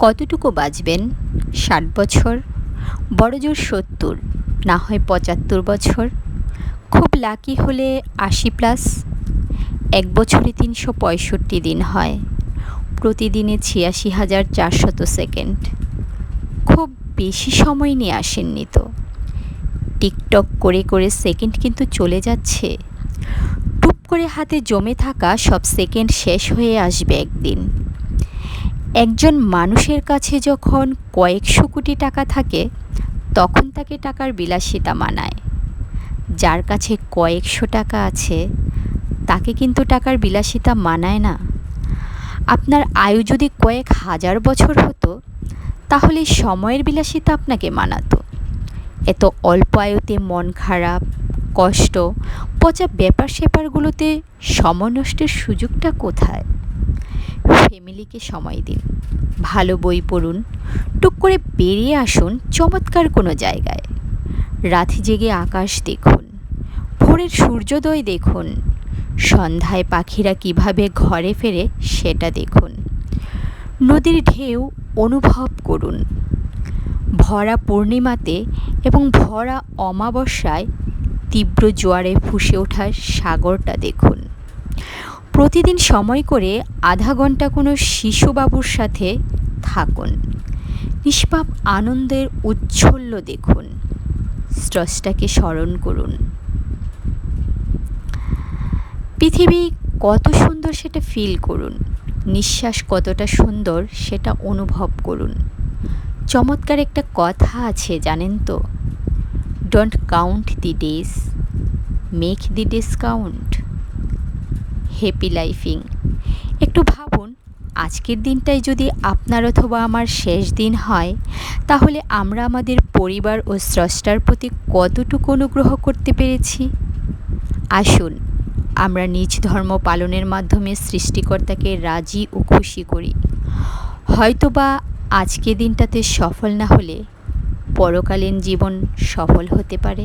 কতটুকু বাঁচবেন? ষাট বছর? বড়জোর সত্তর, না হয় পঁচাত্তর বছর? খুব লাকি হলে আশি প্লাস? এক বছরে তিনশো পঁয়ষট্টি দিন হয়। প্রতিদিনে ছিয়াশি হাজার চারশত সেকেন্ড। খুব বেশি সময় নিয়ে আসেননি তো। টিকটক করে করে সেকেন্ড কিন্তু চলে যাচ্ছে। টুপ করে হাতে জমে থাকা সব সেকেন্ড শেষ হয়ে আসবে একদিন। একজন মানুষের কাছে যখন কয়েকশো কোটি টাকা থাকে, তখন তাকে টাকার বিলাসিতা মানায়। যার কাছে কয়েকশো টাকা আছে, তাকে কিন্তু টাকার বিলাসিতা মানায় না। আপনার আয়ু যদি কয়েক হাজার বছর হতো, তাহলে সময়ের বিলাসিতা আপনাকে মানাতো। এত অল্প আয়ুতে মন খারাপ, কষ্ট, পচা ব্যাপার স্যাপারগুলোতে সময় নষ্টের সুযোগটা কোথায়? ফ্যামিলিকে সময় দিন। ভালো বই পড়ুন, টুক করে বেরিয়ে আসুন চমৎকার কোনো জায়গায়। রাত জেগে আকাশ দেখুন, ভোরের সূর্যোদয় দেখুন, সন্ধ্যায় পাখিরা কীভাবে ঘরে ফেরে সেটা দেখুন। নদীর ঢেউ অনুভব করুন। ভরা পূর্ণিমাতে এবং ভরা অমাবস্যায় তীব্র জোয়ারে ফুসে ওঠা সাগরটা দেখুন। প্রতিদিন সময় করে আধা ঘণ্টা কোনো শিশুবাবুর সাথে থাকুন। নিষ্পাপ আনন্দের উচ্ছল্য দেখুন। স্রষ্টাকে স্মরণ করুন। পৃথিবী কত সুন্দর সেটা ফিল করুন। নিঃশ্বাস কতটা সুন্দর সেটা অনুভব করুন। চমৎকার একটা কথা আছে, জানেন তো? Don't count the days make the discount happy লাইফিং একটু ভাবুন, আজকের দিনটাই যদি আপনার অথবা আমার শেষ দিন হয়, তাহলে আমরা আমাদের পরিবার ও স্রষ্টার প্রতি কতটুকু অনুগ্রহ করতে পেরেছি? আসুন, আমরা নিজ ধর্ম পালনের মাধ্যমে সৃষ্টিকর্তাকে রাজি ও খুশি করি। হয়তোবা আজকে দিনটাতে সফল না হলে পরকালীন জীবন সফল হতে পারে।